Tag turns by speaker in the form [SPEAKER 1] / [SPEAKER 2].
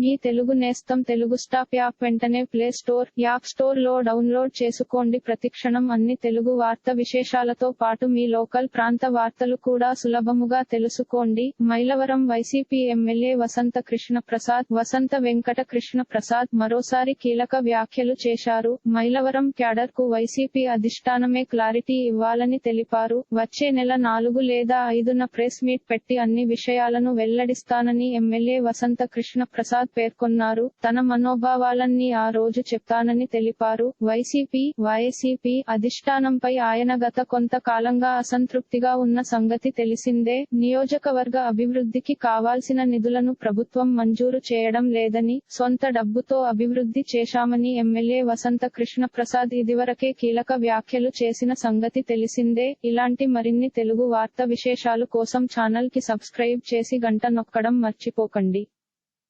[SPEAKER 1] మీ తెలుగు నేస్తం Telugu stop app వెంటనే play store app స్టోర్లో డౌన్లోడ్ చేసుకోండి. ప్రతిక్షణం అన్ని తెలుగు వార్త విశేషాలతో పాటు మీ లోకల్ ప్రాంత వార్తలు కూడా సులభముగా తెలుసుకోండి. మైలవరం వైసీపీ ఎమ్మెల్యే వసంత కృష్ణ ప్రసాద్ వసంత వెంకట కృష్ణ ప్రసాద్ మరోసారి కీలక వ్యాఖ్యలు చేశారు. మైలవరం క్యాడర్కు వైసీపీ అధిష్టానమే క్లారిటీ ఇవ్వాలని తెలిపారు. వచ్చే నెల నాలుగు లేదా ఐదున ప్రెస్ మీట్ పెట్టి అన్ని విషయాలను వెల్లడిస్తానని ఎమ్మెల్యే వసంత కృష్ణ ప్రసాద్ పేర్కొన్నారు. తన మనోభావాలన్నీ ఆ రోజు చెప్తానని తెలిపారు. వైసీపీ వైసీపీ అధిష్టానంపై ఆయన గత కొంతకాలంగా అసంతృప్తిగా ఉన్న సంగతి తెలిసిందే. నియోజకవర్గ అభివృద్ధికి కావాల్సిన నిధులను ప్రభుత్వం మంజూరు చేయడం లేదని సొంత డబ్బుతో అభివృద్ధి చేశామని ఎమ్మెల్యే వసంత కృష్ణ ప్రసాద్ ఇదివరకే కీలక వ్యాఖ్యలు చేసిన సంగతి తెలిసిందే. ఇలాంటి మరిన్ని తెలుగు వార్త విశేషాలు కోసం ఛానల్కి సబ్స్క్రైబ్ చేసి గంట నొక్కడం మర్చిపోకండి.